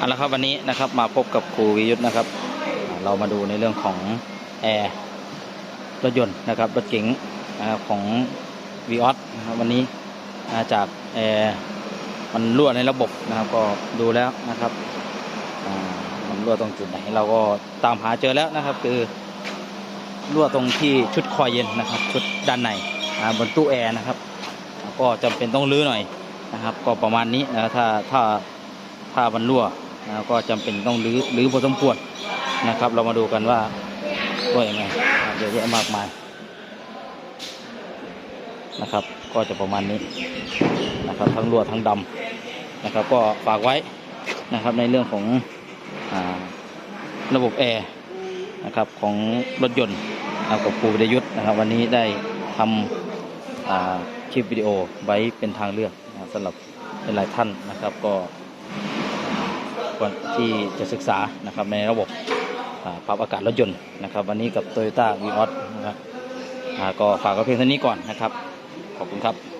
เอาละครับวันนี้นะครับมาพบกับครูวิยุทธนะครับ เรามาดูในเรื่องของแอร์รถยนต์นะครับรถเก๋งนะครับของวีออสนะครับวันนี้าจากแอร์มันรั่วในระบบนะครับก็ดูแล้วนะครับมันรั่วตรงจุดไหนเราก็ตามหาเจอแล้วนะครับ คือรั่วตรงที่ชุดคอยเย็นนะครับ ชุดด้านในบนตู้แอร์นะครับ ก็จำเป็นต้องรื้อหน่อยนะครับ ก็ประมาณนี้นะถ้าถ้าถ้ามันรั่ว นะก็จำเป็นต้องรื้อรื้อพอสมควรนะครับ เรามาดูกันว่ารั่วยังไงนะครับเยอะแยะมากมายนะครับ ก็จะประมาณนี้นะครับ ทั้งรั่วทั้งดำนะครับ ก็ฝากไว้นะครับในเรื่องของอระบบแอร์นะครับของรถยนต์นะกับครูวิทยุทธ์นะครับ วันนี้ได้ทำคลิปวิดีโอไว้เป็นทางเลือกนะครับสำหรับหลายท่านนะครับก็ ควรที่จะศึกษานะครับในระบบปรับอากาศรถยนต์นะครับ วันนี้กับ Toyota v ีออสนะครับก็ฝากกับเพียงเท่านี้ก่อนนะครับ ขอบคุณครับ